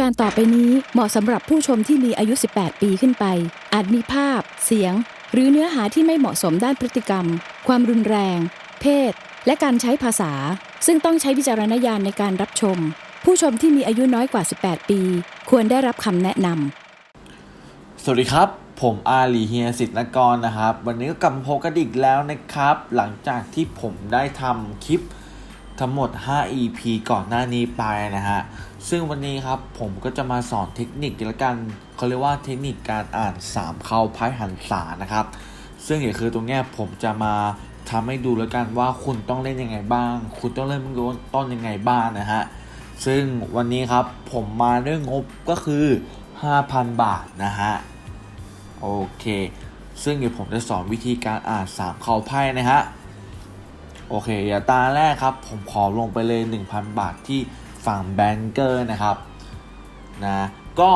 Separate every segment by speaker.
Speaker 1: การต่อไปนี้เหมาะสำหรับผู้ชมที่มีอายุ 18 ปีขึ้นไป อาจมีภาพ เสียง หรือเนื้อหาที่ไม่เหมาะสมด้านพฤติกรรม ความรุนแรง เพศ และการใช้ภาษา ซึ่งต้องใช้วิจารณญาณในการรับชม ผู้ชมที่มีอายุน้อยกว่า 18 ปี ควรได้รับคำแนะนำ
Speaker 2: สวัสดีครับ ผมอาลีเฮียสิทธนกรนะครับ วันนี้ก็กลับมาพบกันอีกแล้วนะครับ หลังจากที่ผมได้ทำคลิป ทั้งหมด 5 EP ก่อนหน้านี้ไปนะฮะ ซึ่งวันนี้ครับผมก็จะมาสอนเทคนิคละกันเขาเรียกว่าเทคนิคการอ่าน3เข้าไพ่หันษานะครับ ซึ่งเดี๋ยวคือตรงเนี้ยผมจะมาทำให้ดูแล้วกันว่าคุณต้องเล่นยังไงบ้าง คุณต้องเล่นต้นยังไงบ้างนะฮะ ซึ่งวันนี้ครับผมมาด้วยงบก็คือ 5,000 บาทนะฮะ โอเค ซึ่งเดี๋ยวผมจะสอนวิธีการอ่าน3เข้าไพ่นะฮะ โอเคอย่าตาแรกครับ ผมขอลงไปเลย 1,000 บาทที่ฝั่งแบงเกอร์นะครับนะก็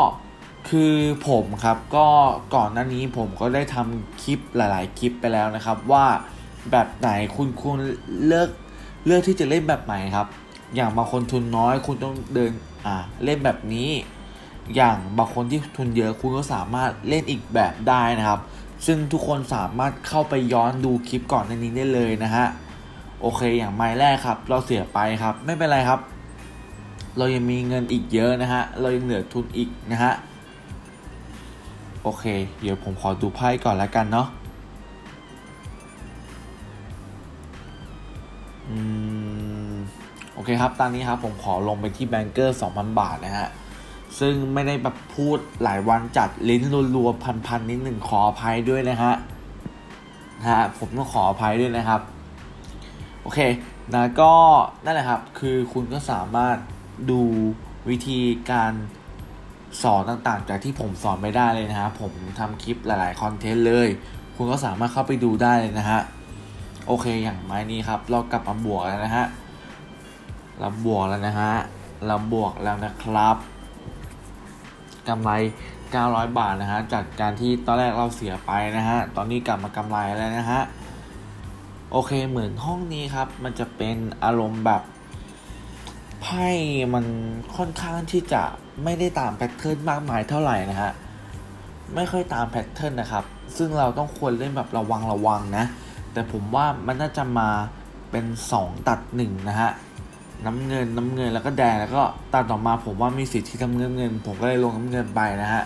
Speaker 2: คือผมครับก็ก่อนหน้านี้ผมก็ได้ทำคลิปหลาย ๆ คลิปไปแล้วนะครับ ว่าแบบไหนคุณควรเลือกเลือกที่จะเล่นแบบไหนครับ อย่างบางคนทุนน้อยคุณต้องเดินอ่าเล่นแบบนี้ อย่างบางคนที่ทุนเยอะคุณก็สามารถเล่นอีกแบบได้นะครับ ซึ่งทุกคนสามารถเข้าไปย้อนดูคลิปก่อนในนี้ได้เลยนะฮะ โอเคอย่างไม้แรกครับ เราเสียไปครับ ไม่เป็นไรครับ เรายังมีเงินอีกเยอะนะฮะ เรายังเหลือทุนอีกนะฮะ โอเค เดี๋ยวผมขอดูไพ่ก่อนแล้วกันเนาะอืมโอเคครับ ตอนนี้ครับผมขอลงไปที่แบงเกอร์2,000 บาทนะฮะ ซึ่งไม่ได้แบบพูดหลายวันจัดลิ้นรัวๆพันๆนิดหนึ่งขออภัยด้วยนะฮะนะฮะผมต้องขออภัยด้วยนะครับ โอเคนะก็นั่นแหละครับ คือคุณก็สามารถดูวิธีการสอนต่างๆ จากที่ผมสอนไม่ได้เลยนะฮะ ผมทำคลิปหลายๆคอนเทนต์เลย คุณก็สามารถเข้าไปดูได้เลยนะฮะ โอเคอย่างไม้นี้ครับ เรากลับมาบวกแล้วนะฮะ เราบวกแล้วนะฮะ เราบวกแล้วนะครับกำไร 900 บาทนะฮะ จากการที่ตอนแรกเราเสียไปนะฮะ ตอนนี้กลับมากำไรแล้วนะฮะ โอเคเหมือนห้องนี้ครับ มันจะเป็นอารมณ์แบบไพ่มันค่อนข้างที่จะไม่ได้ตามแพทเทิร์นมากมายเท่าไหร่นะฮะไม่ค่อยตามแพทเทิร์นนะครับ ซึ่งเราต้องควรเล่นแบบระวังระวังนะ แต่ผมว่ามันน่าจะมาเป็น 2 ตัด1นะฮะน้ำเงินน้ำเงินแล้วก็แดงแล้วก็ตัดต่อมาผมว่ามีสิทธิ์ที่ทำเงินเงิน ผมก็เลยลงน้ำเงินไปนะฮะ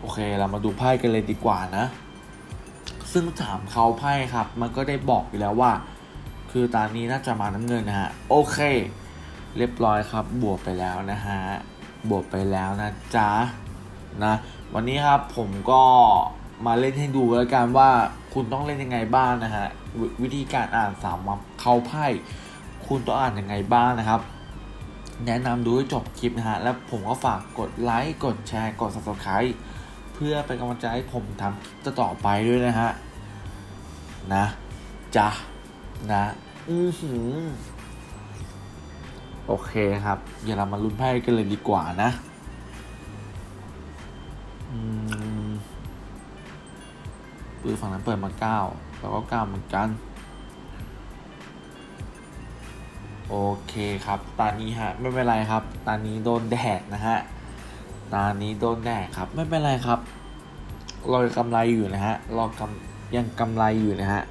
Speaker 2: โอเคเรามาดูไพ่กันเลยดีกว่านะ ซึ่งถามเขาไพ่ครับ มันก็ได้บอกอยู่แล้วว่า คือตอนนี้น่าจะมาน้ำเงินนะฮะ โอเค เรียบร้อยครับ บวกไปแล้วนะฮะ บวกไปแล้วนะจ๊ะ นะ วันนี้ครับผมก็มาเล่นให้ดูแล้วกันว่าคุณต้องเล่นยังไงบ้างนะฮะววิธีการอ่านสามวันเขาไพ่คุณต้องอ่านยังไงบ้างนะครับ แนะนำดูให้จบคลิปนะฮะ แล้วผมก็ฝากกดไลค์กดแชร์กด subscribe พื่อเป็นกำลังใจให้ผมทำคลิปต่อไปด้วยนะฮะ นะจ้ะนะ อือหือ โอเคครับเดี๋ยวเรามาลุ้นไพ่กันเลยดีกว่านะปืนฝั่งนั้นเปิดมาเก้าแล้วก็เก้าเหมือนกัน โอเคครับตานี้ฮะ ไม่เป็นไรครับตานี้โดนแดดนะฮะ ตานี้โดนแดดครับ ไม่เป็นไรครับเรากำไรอยู่นะฮะเรากำยังกำไรอยู่นะฮะ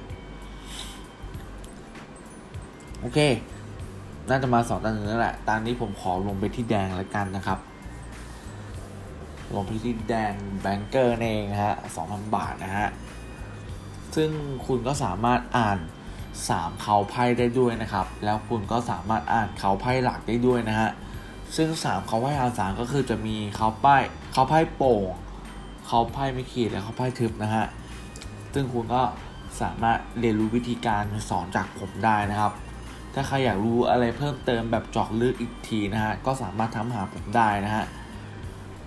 Speaker 2: โอเค น่าจะมาสองตาหนึ่งแล้วแหละตอนนี้ผมขอลงไปที่แดงแล้วกันนะครับ ลงไปที่แดงแบงเกอร์เองนะฮะสองพันบาทนะฮะ ซึ่งคุณก็สามารถอ่านสามเขาไพ่ได้ด้วยนะครับ แล้วคุณก็สามารถอ่านเขาไพ่หลักได้ด้วยนะฮะ ซึ่งสามเขาไพ่อาสามก็คือจะมีเขาไพ่เขาไพ่โป่งเขาไพ่ไม่ขีดและเขาไพ่ทึบนะฮะ ซึ่งคุณก็สามารถเรียนรู้วิธีการสอนจากผมได้นะครับ ถ้าใครอยากรู้อะไรเพิ่มเติมแบบเจาะลึกอีกทีนะฮะ ก็สามารถทำหาผมได้นะฮะ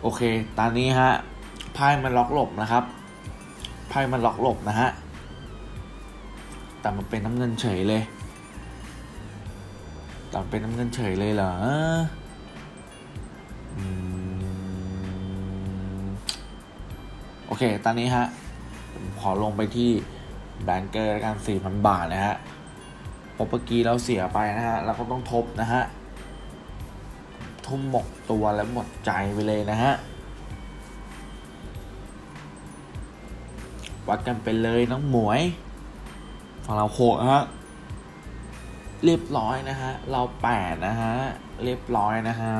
Speaker 2: โอเค ตอนนี้ฮะ ไพ่มันล็อกหลบนะครับ ไพ่มันล็อกหลบนะฮะ แต่มันเป็นน้ำเงินเฉยเลยแต่เป็นน้ำเงินเฉยเลยเหรอ โอเค ตอนนี้ฮะผมขอลงไปที่แบงเกอร์กันสี่พันบาทนะฮะเพราะเมื่อกี้เราเสียไปนะฮะ เราก็ต้องทบนะฮะ ทุ่มหมกตัวและหมดใจไปเลยนะฮะ วัดกันไปเลยน้องหมวย ฝั่งเราโคฮะ เรียบร้อยนะฮะ เราแปดนะฮะ เรียบร้อยนะฮะ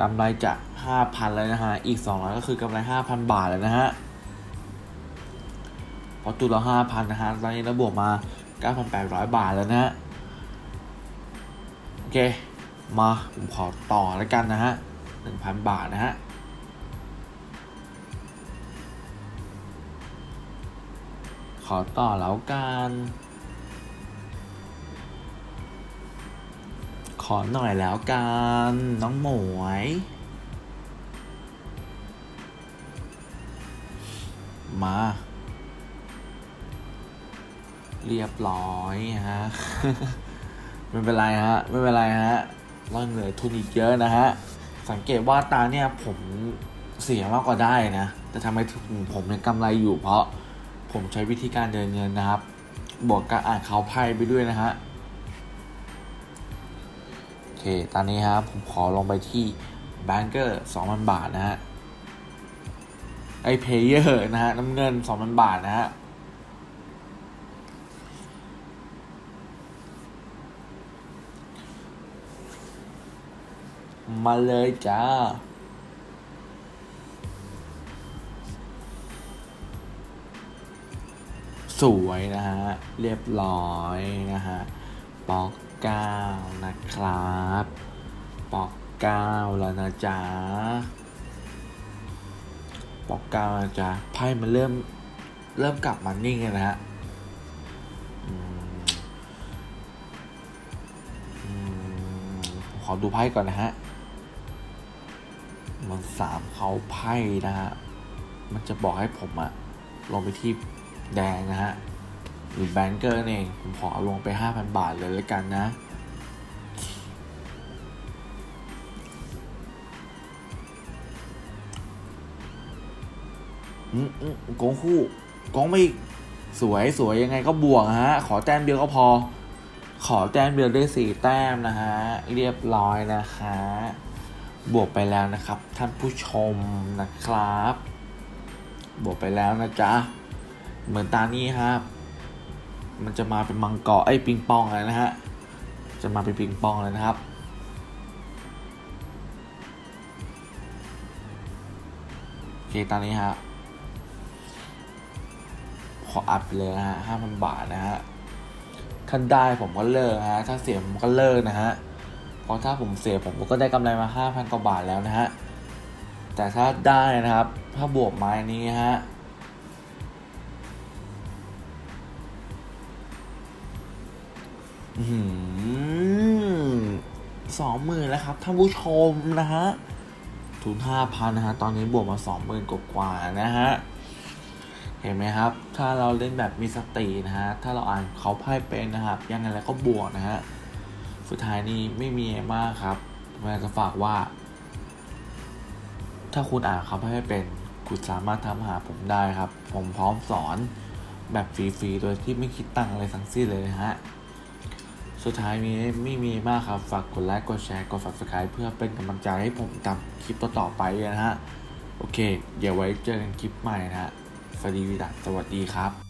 Speaker 2: กำไรจากห้าพันเลยนะฮะ อีกสองร้อยก็คือกำไรห้าพันบาทเลยนะฮะ พอจุดละห้าพันนะฮะ ตอนนี้เราบวกมาเก้าพันแปดร้อยบาทแล้วนะฮะ โอเค มาผมขอต่อแล้วกันนะฮะหนึ่งพันบาทนะฮะขอต่อแล้วกัน อหน่อยแล้วกัน น้องหมวย มา เรียบร้อยฮะ ไม่เป็นไรฮะ ไม่เป็นไรฮะเราเหลือทุนอีกเยอะนะฮะ สังเกตว่าตาเนี่ยผมเสียมากกว่าได้นะ แต่ทำไมผมยังกำไรอยู่เพราะผมใช้วิธีการเดินเงินนะครับ บวกการอ่านเขาไพ่ไปด้วยนะฮะ เค ตอนนี้ครับผมขอลงไปที่แบงเกอร์2,000 บาทนะฮะ ไอเพเยอร์นะฮะน้ำเงิน 2,000 บาทนะฮะมาเลยจ้า สวยนะฮะ เรียบร้อยนะฮะปอก เก้านะครับปอกเก้าแล้วนะจ๊ะปอกเก้านะจ๊ะไพ่มันเริ่มเริ่มกลับมานิ่งแล้วนะฮะขอดูไพ่ก่อนนะฮะ มันสามเขาไพ่นะฮะ มันจะบอกให้ผมอะลงไปที่แดงนะฮะ หรือแบงเกอร์นั่นเองผมขอเอาลงไป 5,000 บาทเลยแล้วกันนะอืมอืมกงคู่โกงไม่สวยสวยยังไงก็บวกฮะ ขอแต้มเดียวก็พอ ขอแต้มเดียวได้สี่แต้มนะฮะ เรียบร้อยนะคะ บวกไปแล้วนะครับ ท่านผู้ชมนะครับ บวกไปแล้วนะจ๊ะ เหมือนตานี้ครับ มันจะมาเป็นมังกรไอ้ปิงปองเลยนะฮะ จะมาเป็นปิงปองเลยนะครับ โอเคตอนนี้ฮะ ขออัพไปเลยนะฮะห้าพันบาทนะฮะถ้าได้ผมก็เลิกฮะ ถ้าเสียผมก็เลิกนะฮะ เพราะถ้าผมเสียผมก็ได้กำไรมาห้าพันกว่าบาทแล้วนะฮะ แต่ถ้าได้นะครับ ถ้าบวกไม้นี้ฮะ สองหมื่นแล้วครับท่านผู้ชมนะฮะทุนห้าพันนะฮะ ตอนนี้บวกมาสองหมื่นกว่านะฮะ เห็นไหมครับ ถ้าเราเล่นแบบมีสตินะฮะ ถ้าเราอ่านเขาไพ่เป็นนะครับ ยังไงแล้วก็บวกนะฮะ สุดท้ายนี้ไม่มีมากครับผมอยาจะฝากว่า ถ้าคุณอ่านเขาไพ่ไม่เป็นคุณสามารถทำหาผมได้ครับ ผมพร้อมสอนแบบฟรีๆ โดยที่ไม่คิดตังค์อะไรทั้งสิ้นเลยนะฮะ สุดท้ายนี้ไม่มีมากครับ ฝากกดไลค์ กดแชร์ กด subscribe เพื่อเป็นกำลังใจให้ผมทำคลิปต่อๆไปนะฮะ โอเค เดี๋ยวไว้เจอกันคลิปใหม่นะฮะสวัสดีวิดาสวัสดีครับ